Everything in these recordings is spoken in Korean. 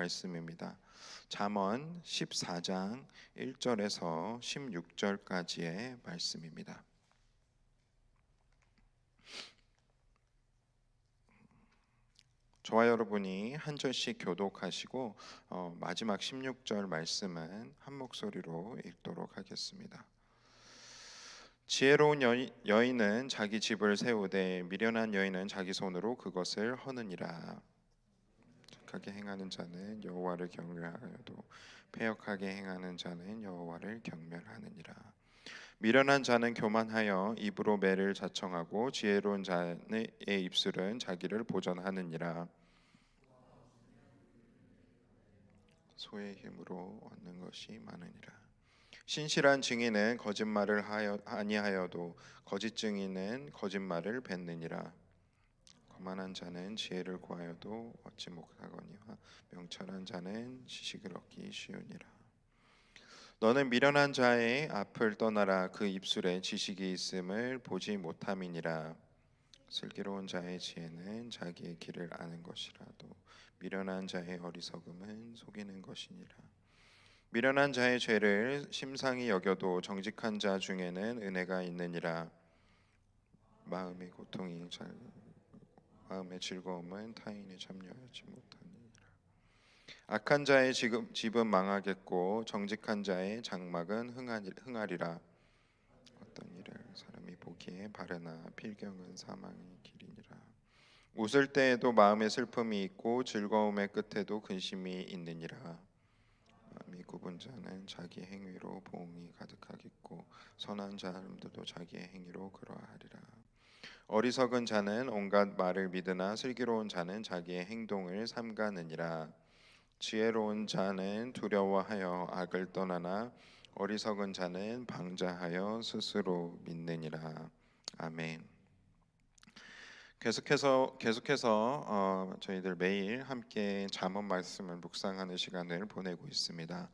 말씀입니다. 잠언 14장 1절에서 16절까지의 말씀입니다. 저와 여러분이 한 절씩 교독하시고 어, 마지막 16절 말씀은 한 목소리로 읽도록 하겠습니다. 지혜로운 여인, 여인은 자기 집을 세우되 미련한 여인은 자기 손으로 그것을 허느니라. 착하게 행하는 자는 여호와를 경외하여도 패역하게 행하는 자는 여호와를 경멸하느니라. 미련한 자는 교만하여 입으로 매를 자청하고 지혜로운 자의 입술은 자기를 보전하느니라. 소의 힘으로 얻는 것이 많으니라. 신실한 증인은 거짓말을 하여 아니하여도 거짓 증인은 거짓말을 뱉느니라. 거만한 자는 지혜를 구하여도 얻지 못하거니와 명철한 자는 지식을 얻기 쉬우니라. 너는 미련한 자의 앞을 떠나라. 그 입술에 지식이 있음을 보지 못함이니라. 슬기로운 자의 지혜는 자기의 길을 아는 것이라도 미련한 자의 어리석음은 속이는 것이니라. 미련한 자의 죄를 심상히 여겨도 정직한 자 중에는 은혜가 있느니라. 마음의 고통이 잘 마음의 즐거움은 타인이 참여하지 못하니 악한 자의 집은 망하겠고 정직한 자의 장막은 흥하리 라. 어떤 일을 사람이 보기에 바르나 필경은 사망의 길이니라. 웃을 때에도 마음에 슬픔이 있고 즐거움의 끝에도 근심이 있느니라. 마음이 굽은 자는 자기 행위로 보응이 가득하겠고 선한 사람들도 자기의 행위로 그러하리라. 어리석은 자는 온갖 말을 믿으나 슬기로운 자는 자기의 행동을 삼가느니라. 지혜로운 자는 두려워하여 악을 떠나나 어리석은 자는 방자하여 스스로 믿느니라. 아멘. 계속해서 계속해서 어, 저희들 매일 함께 잠언 말씀을 묵상하는 시간을 보내고 있습니다.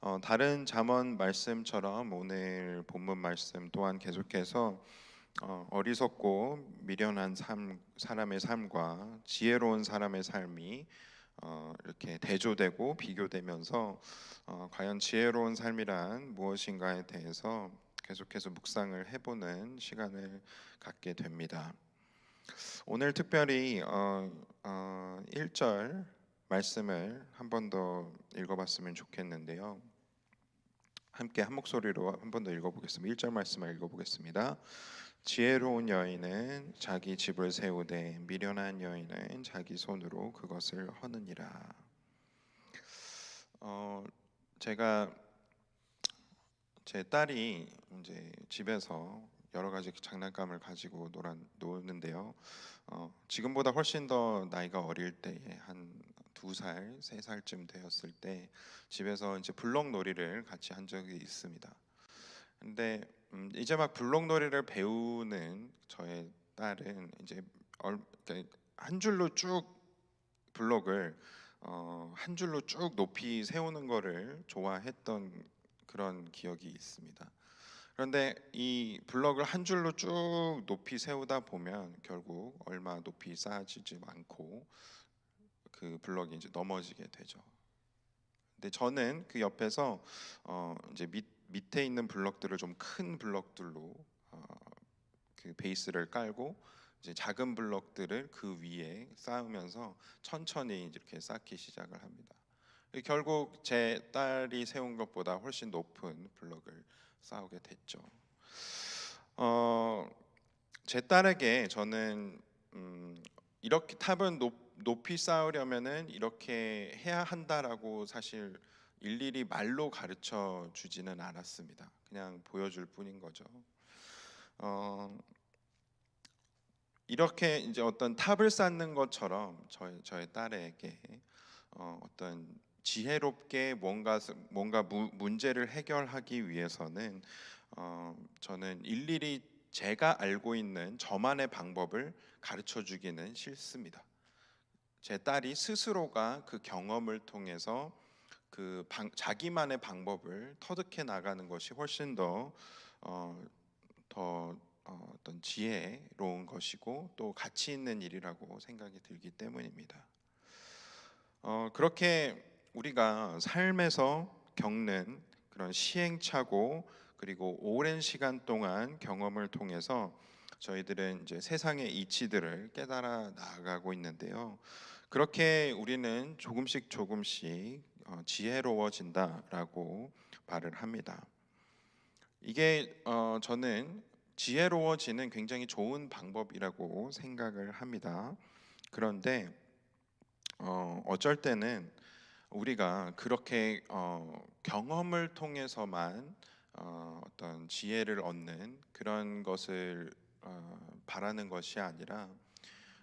어, 다른 잠언 말씀처럼 오늘 본문 말씀 또한 계속해서 어, 어리석고 미련한 삶, 사람의 삶과 지혜로운 사람의 삶이 어, 이렇게 대조되고 비교되면서 어, 과연 지혜로운 삶이란 무엇인가에 대해서 계속해서 묵상을 해보는 시간을 갖게 됩니다. 오늘 특별히 어, 어, 1절 말씀을 한 번 더 읽어봤으면 좋겠는데요. 함께 한 목소리로 한 번 더 읽어보겠습니다. 1절 말씀을 읽어보겠습니다. 지혜로운 여인은 자기 집을 세우되 미련한 여인은 자기 손으로 그것을 허느니라. 어, 제가 제 딸이 이제 집에서 여러 가지 장난감을 가지고 놀아, 노는데요. 어, 지금보다 훨씬 더 나이가 어릴 때에 한두 살, 세 살쯤 되었을 때 집에서 이제 블럭 놀이를 같이 한 적이 있습니다. 근데 음, 이제 막 블록놀이를 배우는 저의 딸은 이제 얼, 그러니까 한 줄로 쭉 블록을 어, 한 줄로 쭉 높이 세우는 거를 좋아했던 그런 기억이 있습니다. 그런데 이 블럭을 한 줄로 쭉 높이 세우다 보면 결국 얼마 높이 쌓아지지 않고 그 블럭이 이제 넘어지게 되죠. 근데 저는 그 옆에서 어 이제 밑 밑에 있는 블럭들을 좀 큰 블럭들로 어, 그 베이스를 깔고 이제 작은 블럭들을 그 위에 쌓으면서 천천히 이렇게 쌓기 시작을 합니다. 결국 제 딸이 세운 것보다 훨씬 높은 블럭을 쌓게 됐죠. 어, 제 딸에게 저는 음, 이렇게 탑은 높, 높이 쌓으려면은 이렇게 해야 한다라고 사실 일일이 말로 가르쳐 주지는 않았습니다. 그냥 보여줄 뿐인 거죠. 어, 이렇게 이제 어떤 탑을 쌓는 것처럼 저희 저의 딸에게 어, 어떤 지혜롭게 뭔가 뭔가 무, 문제를 해결하기 위해서는 어, 저는 일일이 제가 알고 있는 저만의 방법을 가르쳐 주기는 싫습니다. 제 딸이 스스로가 그 경험을 통해서 그 방, 자기만의 방법을 터득해 나가는 것이 훨씬 더 어, 더 어, 어떤 지혜로운 것이고 또 가치 있는 일이라고 생각이 들기 때문입니다. 어, 그렇게 우리가 삶에서 겪는 그런 시행착오 그리고 오랜 시간 동안 경험을 통해서 저희들은 이제 세상의 이치들을 깨달아 나아가고 있는데요. 그렇게 우리는 조금씩 조금씩 어, 지혜로워진다라고 말을 합니다. 이게 어, 저는 지혜로워지는 굉장히 좋은 방법이라고 생각을 합니다. 그런데 어, 어쩔 때는 우리가 그렇게 어, 경험을 통해서만 어, 어떤 지혜를 얻는 그런 것을 어, 바라는 것이 아니라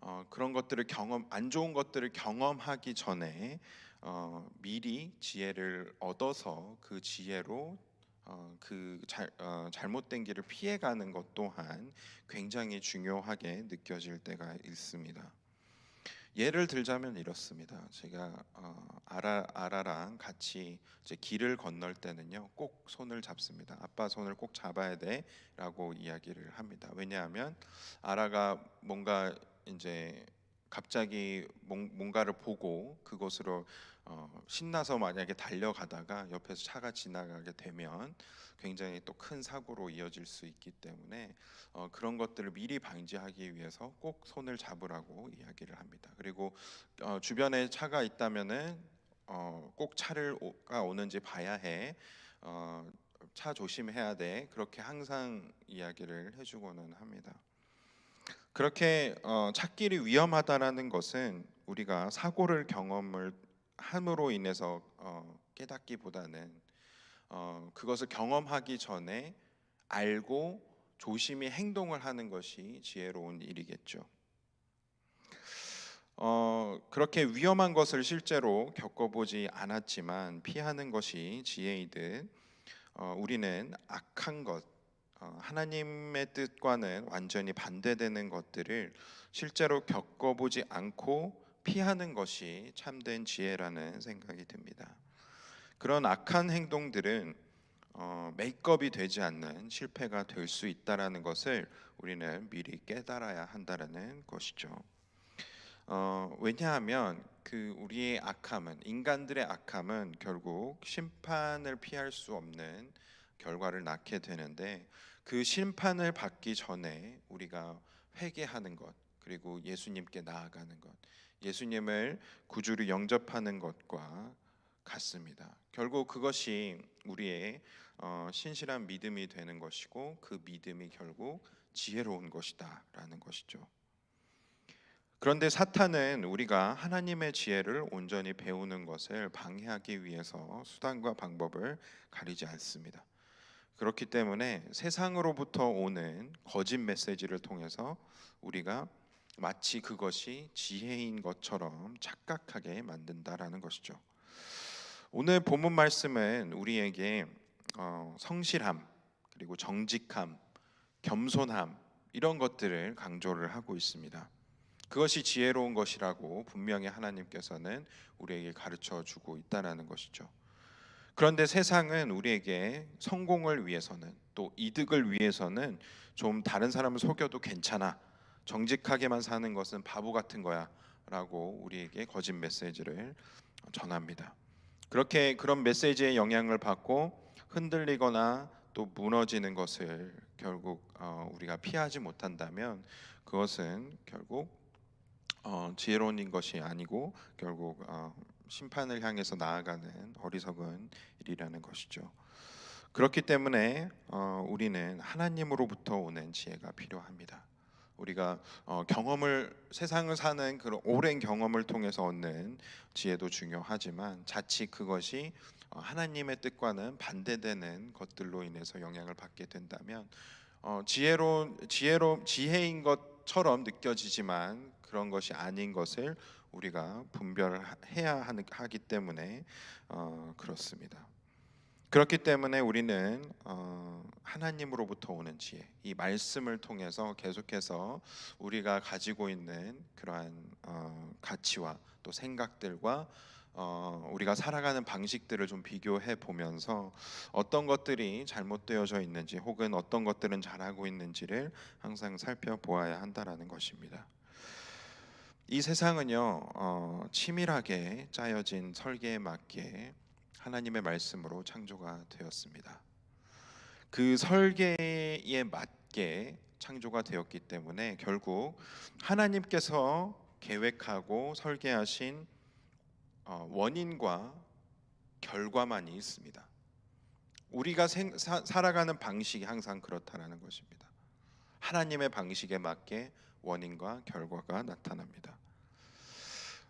어, 그런 것들을 경험 안 좋은 것들을 경험하기 전에 어, 미리 지혜를 얻어서 그 지혜로 어, 그 잘, 어, 잘못된 길을 피해가는 것 또한 굉장히 중요하게 느껴질 때가 있습니다. 예를 들자면 이렇습니다. 제가 어, 아라 아라랑 같이 이제 길을 건널 때는요, 꼭 손을 잡습니다. 아빠 손을 꼭 잡아야 돼라고 이야기를 합니다. 왜냐하면 아라가 뭔가 이제 갑자기 뭔- 뭔가를 보고 그곳으로 어, 신나서 만약에 달려가다가 옆에서 차가 지나가게 되면 굉장히 또 큰 사고로 이어질 수 있기 때문에 어, 그런 것들을 미리 방지하기 위해서 꼭 손을 잡으라고 이야기를 합니다. 그리고 어, 주변에 차가 있다면은 어, 꼭 차를가 오는지 봐야 해. 어, 차 조심해야 돼. 그렇게 항상 이야기를 해주고는 합니다. 그렇게 어, 찾길이 위험하다라는 것은 우리가 사고를 경험을 함으로 인해서 어, 깨닫기보다는 어, 그것을 경험하기 전에 알고 조심히 행동을 하는 것이 지혜로운 일이겠죠. 어, 그렇게 위험한 것을 실제로 겪어보지 않았지만 피하는 것이 지혜이듯 어, 우리는 악한 것, 어, 하나님의 뜻과는 완전히 반대되는 것들을 실제로 겪어보지 않고 피하는 것이 참된 지혜라는 생각이 듭니다. 그런 악한 행동들은 어, 메이크업이 되지 않는 실패가 될 수 있다라는 것을 우리는 미리 깨달아야 한다라는 것이죠. 어, 왜냐하면 그 우리의 악함은 인간들의 악함은 결국 심판을 피할 수 없는 결과를 낳게 되는데 그 심판을 받기 전에 우리가 회개하는 것 그리고 예수님께 나아가는 것 예수님을 구주로 영접하는 것과 같습니다. 결국 그것이 우리의 어, 신실한 믿음이 되는 것이고 그 믿음이 결국 지혜로운 것이다라는 것이죠. 그런데 사탄은 우리가 하나님의 지혜를 온전히 배우는 것을 방해하기 위해서 수단과 방법을 가리지 않습니다. 그렇기 때문에 세상으로부터 오는 거짓 메시지를 통해서 우리가 마치 그것이 지혜인 것처럼 착각하게 만든다라는 것이죠. 오늘 본문 말씀은 우리에게 어, 성실함 그리고 정직함, 겸손함 이런 것들을 강조를 하고 있습니다. 그것이 지혜로운 것이라고 분명히 하나님께서는 우리에게 가르쳐 주고 있다라는 것이죠. 그런데 세상은 우리에게 성공을 위해서는 또 이득을 위해서는 좀 다른 사람을 속여도 괜찮아. 정직하게만 사는 것은 바보 같은 거야 라고 우리에게 거짓 메시지를 전합니다. 그렇게 그런 메시지의 영향을 받고 흔들리거나 또 무너지는 것을 결국 어, 우리가 피하지 못한다면 그것은 결국 어, 지혜로운 것이 아니고 결국 어, 심판을 향해서 나아가는 어리석은 일이라는 것이죠. 그렇기 때문에 어, 우리는 하나님으로부터 오는 지혜가 필요합니다. 우리가 어, 경험을 세상을 사는 그런 오랜 경험을 통해서 얻는 지혜도 중요하지만 자칫 그것이 어, 하나님의 뜻과는 반대되는 것들로 인해서 영향을 받게 된다면 어, 지혜로 지혜로 지혜인 것처럼 느껴지지만 그런 것이 아닌 것을 우리가 분별해야 하기 때문에 어, 그렇습니다. 그렇기 때문에 우리는 어, 하나님으로부터 오는 지혜, 이 말씀을 통해서 계속해서 우리가 가지고 있는 그러한 어, 가치와 또 생각들과 어, 우리가 살아가는 방식들을 좀 비교해 보면서 어떤 것들이 잘못되어져 있는지 혹은 어떤 것들은 잘하고 있는지를 항상 살펴보아야 한다라는 것입니다. 이 세상은요 어, 치밀하게 짜여진 설계에 맞게 하나님의 말씀으로 창조가 되었습니다. 그 설계에 맞게 창조가 되었기 때문에 결국 하나님께서 계획하고 설계하신 어, 원인과 결과만이 있습니다. 우리가 생, 사, 살아가는 방식이 항상 그렇다라는 것입니다. 하나님의 방식에 맞게 원인과 결과가 나타납니다.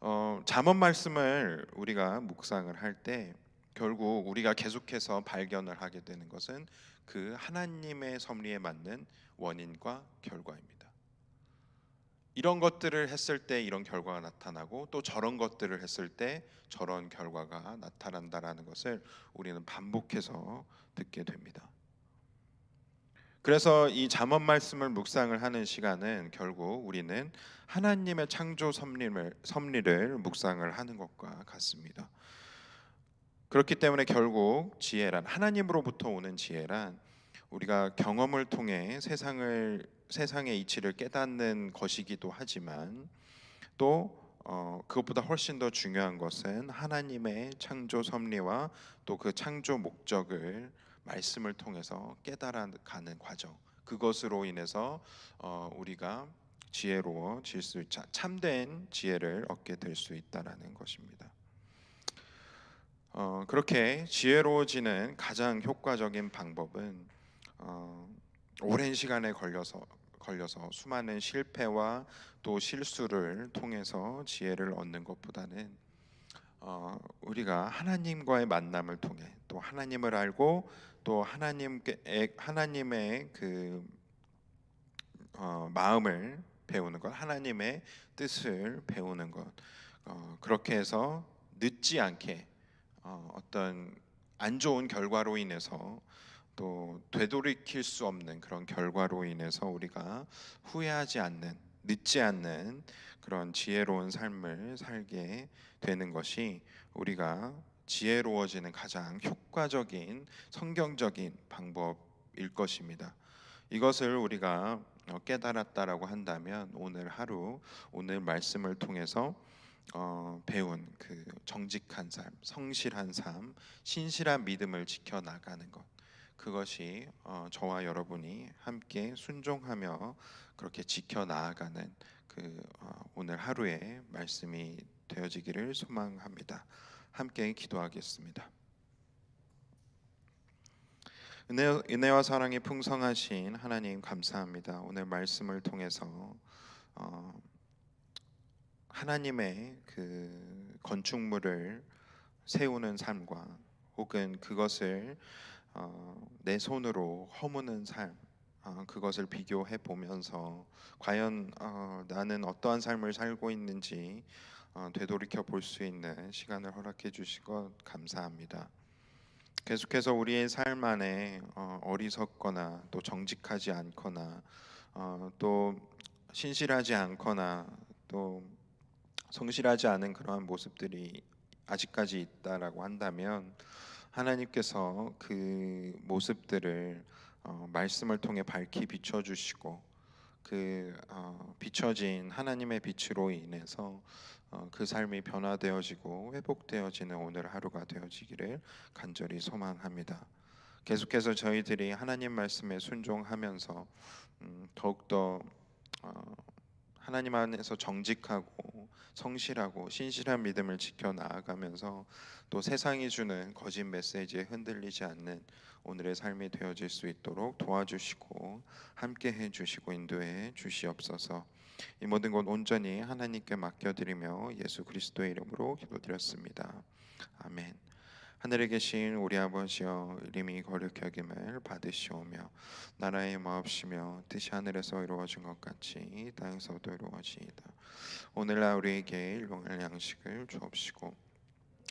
어, 잠언 말씀을 우리가 묵상을 할 때 결국 우리가 계속해서 발견을 하게 되는 것은 그 하나님의 섭리에 맞는 원인과 결과입니다. 이런 것들을 했을 때 이런 결과가 나타나고 또 저런 것들을 했을 때 저런 결과가 나타난다라는 것을 우리는 반복해서 듣게 됩니다. 그래서 이 잠언 말씀을 묵상을 하는 시간은 결국 우리는 하나님의 창조 섭리를, 섭리를 묵상을 하는 것과 같습니다. 그렇기 때문에 결국 지혜란 하나님으로부터 오는 지혜란 우리가 경험을 통해 세상을 세상의 이치를 깨닫는 것이기도 하지만 또 어, 그것보다 훨씬 더 중요한 것은 하나님의 창조 섭리와 또 그 창조 목적을 말씀을 통해서 깨달아가는 과정. 그것으로 인해서 어, 우리가 지혜로워질 수 자- 참된 지혜를 얻게 될 수 있다라는 것입니다. 어, 그렇게 지혜로워지는 가장 효과적인 방법은 어, 오랜 시간에 걸려서 걸려서 수많은 실패와 또 실수를 통해서 지혜를 얻는 것보다는 어, 우리가 하나님과의 만남을 통해 또 하나님을 알고 또 하나님께 하나님의 그 어, 마음을 배우는 것, 하나님의 뜻을 배우는 것, 어, 그렇게 해서 늦지 않게 어, 어떤 안 좋은 결과로 인해서 또 되돌이킬 수 없는 그런 결과로 인해서 우리가 후회하지 않는 늦지 않는 그런 지혜로운 삶을 살게 되는 것이 우리가 지혜로워지는 가장 효과적인 성경적인 방법일 것입니다. 이것을 우리가 어, 깨달았다라고 한다면 오늘 하루 오늘 말씀을 통해서 어, 배운 그 정직한 삶, 성실한 삶, 신실한 믿음을 지켜 나가는 것 그것이 어, 저와 여러분이 함께 순종하며 그렇게 지켜 나아가는 그 어, 오늘 하루의 말씀이 되어지기를 소망합니다. 함께 기도하겠습니다. 은혜, 은혜 와 사랑이 풍성하신 하나님 감사합니다. 오늘 말씀을 통해서 어, 하나님의 그 건축물을 세우는 삶과 혹은 그것을 어, 내 손으로 허무는 삶 어, 그것을 비교해 보면서 과연 어, 나는 어떠한 삶을 살고 있는지 어, 되돌이켜 볼 수 있는 시간을 허락해 주시고 감사합니다. 계속해서 우리의 삶 안에 어, 어리석거나 또 정직하지 않거나 어, 또 신실하지 않거나 또 성실하지 않은 그러한 모습들이 아직까지 있다라고 한다면 하나님께서 그 모습들을 어, 말씀을 통해 밝히 비춰 주시고 그 어, 비춰진 하나님의 빛으로 인해서 어, 그 삶이 변화되어지고 회복되어지는 오늘 하루가 되어지기를 간절히 소망합니다. 계속해서 저희들이 하나님 말씀에 순종하면서 음, 더욱더 어, 하나님 안에서 정직하고 성실하고 신실한 믿음을 지켜 나아가면서 또 세상이 주는 거짓 메시지에 흔들리지 않는 오늘의 삶이 되어질 수 있도록 도와주시고 함께 해 주시고 인도해 주시옵소서. 이 모든 것 온전히 하나님께 맡겨드리며 예수 그리스도의 이름으로 기도드렸습니다. 아멘. 하늘에 계신 우리 아버지여 이름이 거룩히 여김을 받으시오며 나라의 마옵시며 뜻이 하늘에서 이루어진 것 같이 땅에서도 이루어지이다. 오늘날 우리에게 일용할 양식을 주옵시고